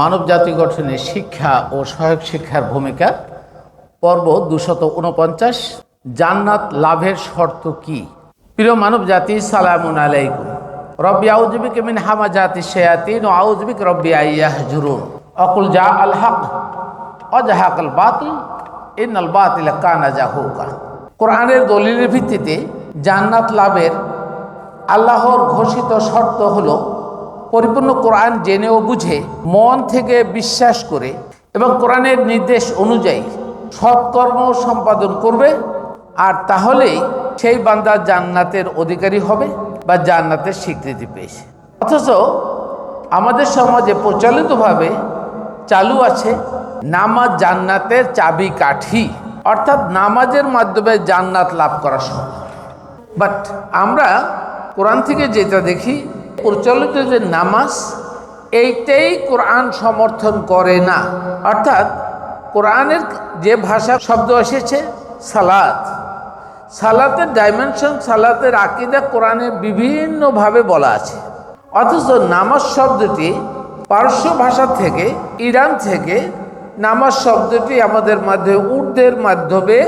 মানব জাতি গঠনে শিক্ষা ও সহায়ক শিক্ষার ভূমিকা। পর্ব দুশত উনপঞ্চাশ জান্নাত লাভের শর্ত কি? প্রিয় মানব জাতি সালামুন আলাইকুম। রব্বি আউজবিক মিন হামা জাতি শেয়াতিন ও আউজবিক রব্বি আইয়াহ জুরুন অকুল জা আল হক অজাহাক আল বাতিল ইন আল বাতিল কানা জাহুকা। কোরআনের দলিলের ভিত্তিতে জান্নাত লাভের আল্লাহর ঘোষিত শর্ত হলো পরিপূর্ণ কোরআন জেনে ও বুঝে, মন থেকে বিশ্বাস করে এবং কোরআনের নির্দেশ অনুযায়ী সৎকর্ম সম্পাদন করবে। আর তাহলেই সেই বান্দা জান্নাতের অধিকারী হবে বা জান্নাতের স্বীকৃতি পেয়েছে। অথচ আমাদের সমাজে প্রচলিতভাবে চালু আছে নামাজ জান্নাতের চাবি কাঠি, অর্থাৎ নামাজের মাধ্যমে জান্নাত লাভ করা সম্ভব। বাট আমরা কোরআন থেকে যেটা দেখি প্রচলিত যে নামাজ, এইটাই কোরআন সমর্থন করে না। অর্থাৎ কোরআনের যে ভাষা, শব্দ এসেছে, সালাত। সালাতের ডাইমেনশন সালাতের আকিদা কোরআনে বিভিন্নভাবে বলা আছে। অথচ নামাজ শব্দটি পার্শ্ব ভাষা থেকে, ইরান থেকে নামাজ শব্দটি আমাদের মাধ্যমে উর্দের মাধ্যমে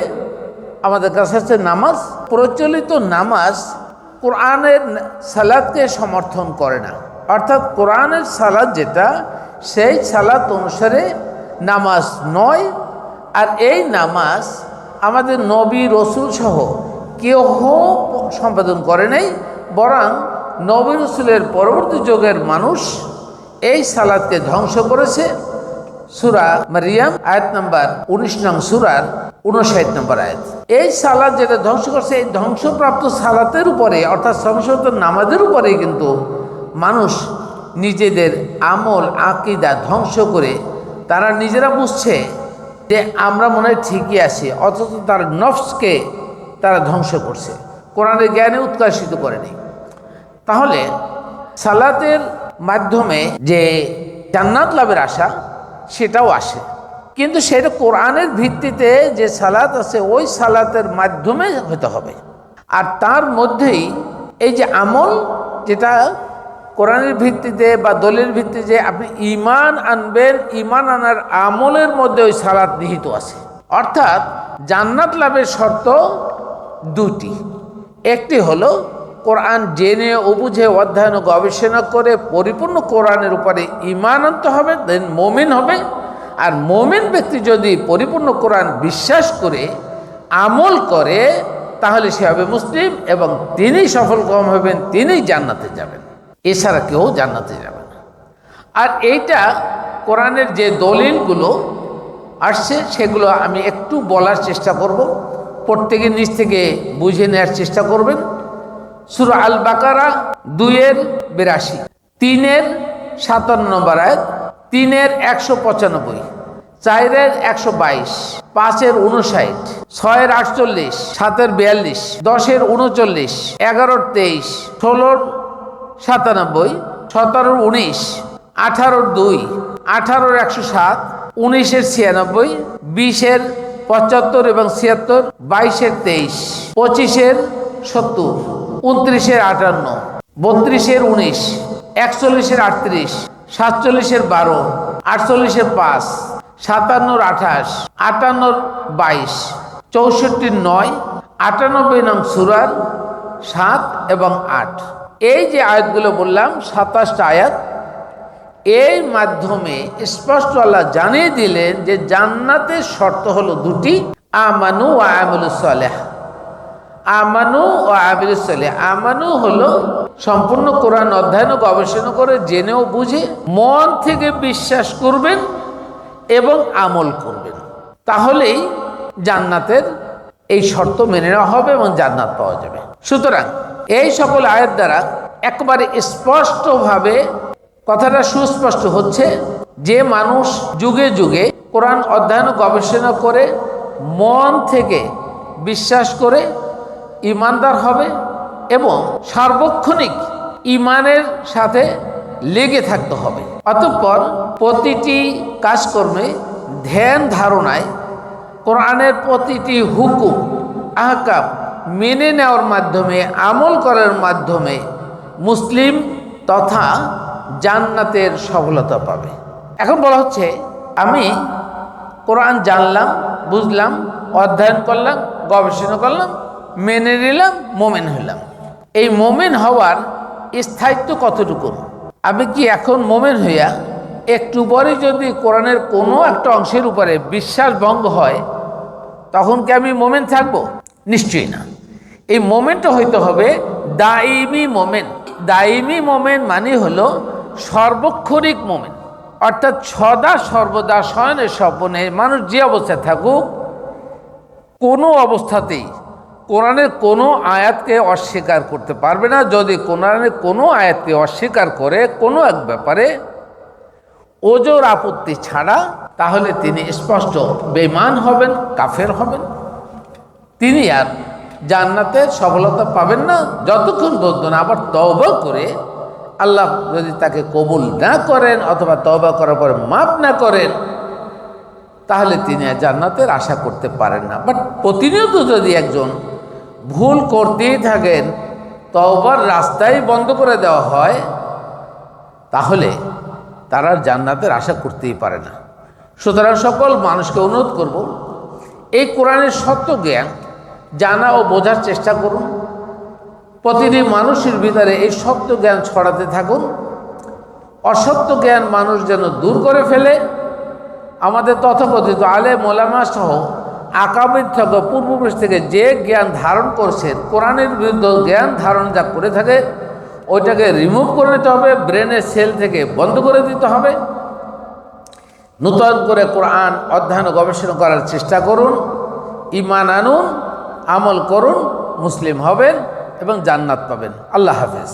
আমাদের কাছে হচ্ছে নামাজ। প্রচলিত নামাজ কোরআনের সালাদকে সমর্থন করে না। অর্থাৎ কোরআনের সালাদ যেটা, সেই সালাত অনুসারে নামাজ নয়, আর এই নামাজ আমাদের নবী রসুল সহ কেউ সম্পাদন করে নাই, বরং নবী রসুলের পরবর্তী যুগের মানুষ এই সালাদকে ধ্বংস করেছে। সুরা মারিয়াম, আয়াত নাম্বার উনিশ নং সুরার উনষাট নম্বর আয়াত। এই সালাদ যেটা ধ্বংস করছে, এই ধ্বংসপ্রাপ্ত সালাতের উপরে অর্থাৎ সংসদ নামাজের উপরে কিন্তু মানুষ নিজেদের আমল, আকিদা ধ্বংস করে তারা নিজেরা বুঝছে যে আমরা মনে হয় ঠিকই আছি, অথচ তার নফসকে তারা ধ্বংস করছে। কোরআনের জ্ঞানে উৎকর্ষিত করেনি তাহলে সালাতের মাধ্যমে যে জান্নাত লাভের আশা সেটাও আসে। কিন্তু সেটা কোরআনের ভিত্তিতে যে সালাত আছে, ওই সালাতের মাধ্যমে হতে হবে। আর তার মধ্যেই এই যে আমল, যেটা কোরআনের ভিত্তিতে বা দলের ভিত্তিতে আপনি ইমান আনবেন ইমান আনার আমলের মধ্যে ওই সালাত নিহিত আছে। অর্থাৎ জান্নাত লাভের শর্ত দুটি। একটি হলো কোরআন জেনে ও বুঝে অধ্যয়ন গবেষণা করে পরিপূর্ণ কোরআনের উপরে ইমান আনতে হবে দেন মমিন হবে। আর মমিন ব্যক্তি যদি পরিপূর্ণ কোরআন বিশ্বাস করে, আমল করে, তাহলে সে হবে মুসলিম এবং তিনি সফল কম হবেন, তিনিই জান্নাতে যাবেন। এছাড়া কেউ জান্নাতে যাবে না। আর এইটা কোরআনের যে দলিলগুলো আসছে, সেগুলো আমি একটু বলার চেষ্টা করব। প্রত্যেকের নিচ থেকে বুঝে নেওয়ার চেষ্টা করবেন। সুর আল বাকারা দুইয়ের বিরাশি, তিনের সাতান্ন নম্বর আয়াত, তিনের একশো পঁচানব্বই, চারের একশো বাইশ, পাঁচের উনষাট ছয়ের আটচল্লিশ, সাতের বিয়াল্লিশ, দশের উনচল্লিশ এগারোর তেইশ, ষোলোর সাতানব্বই, সতেরোর উনিশ, আঠারোর দুই, আঠারোর একশো সাত, উনিশের ছিয়ানব্বই, বিশের পঁচাত্তর এবং ছিয়াত্তর, বাইশের তেইশ, পঁচিশের সত্তর। উনত্রিশের আটান্ন, বত্রিশের উনিশ, একচল্লিশের আটত্রিশ, সাতচল্লিশের বারো, আটচল্লিশের পাঁচ, সাতান্নর আঠাশ, আটান্নর বাইশ, চৌষট্টির নয়, আটানব্বই নং সুরার সাত এবং আট। এই যে আয়াতগুলো বললাম, সাতাশটা আয়াত এর মাধ্যমে স্পষ্ট আল্লাহ জানিয়ে দিলেন যে জান্নাতের শর্ত হলো দুটি, আমানু ও আমলুসলেহ আমানু ও আবিরুসলে আমানু হলো সম্পূর্ণ কোরআন অধ্যয়ন গবেষণা করে জেনেও বুঝে মন থেকে বিশ্বাস করবেন এবং আমল করবেন। তাহলেই জান্নাতের এই শর্ত মেনে নেওয়া হবে এবং জান্নাত পাওয়া যাবে। সুতরাং এই সকল আয়ের দ্বারা একবারে স্পষ্টভাবে কথাটা সুস্পষ্ট হচ্ছে যে মানুষ যুগে যুগে কোরআন অধ্যয়ন গবেষণা করে মন থেকে বিশ্বাস করে ইমানদার হবে এবং সার্বক্ষণিক ইমানের সাথে লেগে থাকতে হবে। অতঃপর প্রতিটি কাজকর্মে ধ্যান ধারণায় কোরআনের প্রতিটি হুকুম, আহকাম মেনে নেওয়ার মাধ্যমে, আমল করার মাধ্যমে মুসলিম তথা জান্নাতের সফলতা পাবে। এখন বলা হচ্ছে, আমি কোরআন জানলাম, বুঝলাম, অধ্যয়ন করলাম, গবেষণা করলাম মেনে নিলাম, মোমেন হইলাম। এই মোমেন হওয়ার স্থায়িত্ব কতটুকু? আমি কি এখন মোমেন হইয়া একটু পরে যদি কোরআনের কোনো একটা অংশের উপরে বিশ্বাস ভঙ্গ হয়, তখন কি আমি মোমেন থাকব? নিশ্চয়ই না। এই মোমেন্টটা হইতে হবে দাইমি মোমেন্ট দাইমি মোমেন্ট মানে হলো সর্বক্ষণিক মোমেন্ট অর্থাৎ সদা সর্বদা শয়নে স্বপনে মানুষ যে অবস্থায় থাকুক, কোনো অবস্থাতেই কোরআনের কোনো আয়াতকে অস্বীকার করতে পারবে না। যদি কোরআনের কোনো আয়াতকে অস্বীকার করে কোনো এক ব্যাপারে ওজোর আপত্তি ছাড়া, তাহলে তিনি স্পষ্ট বেমান হবেন, কাফের হবেন। তিনি আর জান্নাতে সফলতা পাবেন না। যতক্ষণ পর্যন্ত না আবার তওবা করে, আল্লাহ যদি তাকে কবুল না করেন অথবা তবা করার পরে মাফ না করেন, তাহলে তিনি আর জান্নাতের আশা করতে পারেন না। বাট প্রতিনিয়ত যদি একজন ভুল করতেই থাকেন, তওবার রাস্তাই বন্ধ করে দেওয়া হয়, তাহলে তারা জান্নাতের আশা করতেই পারে না। সুতরাং সকল মানুষকে অনুরোধ করব, এই কোরআনের সত্য জ্ঞান জানা ও বোঝার চেষ্টা করুন। প্রতিটি মানুষের ভিতরে এই সত্য জ্ঞান ছড়াতে থাকুন। অসত্য জ্ঞান মানুষ যেন দূর করে ফেলে। আমাদের তথাকথিত আলে মোলামা সহ আকাবির থেকে পূর্বপুরুষ থেকে যে জ্ঞান ধারণ করছেন, কোরআনের বিরুদ্ধে জ্ঞান ধারণ যা করে থাকে, ওইটাকে রিমুভ করে নিতে হবে ব্রেনের সেল থেকে বন্ধ করে দিতে হবে। নূতন করে কোরআন অধ্যয়ন গবেষণা করার চেষ্টা করুন ইমান আনুন, আমল করুন, মুসলিম হবেন এবং জান্নাত পাবেন। আল্লাহ হাফেজ।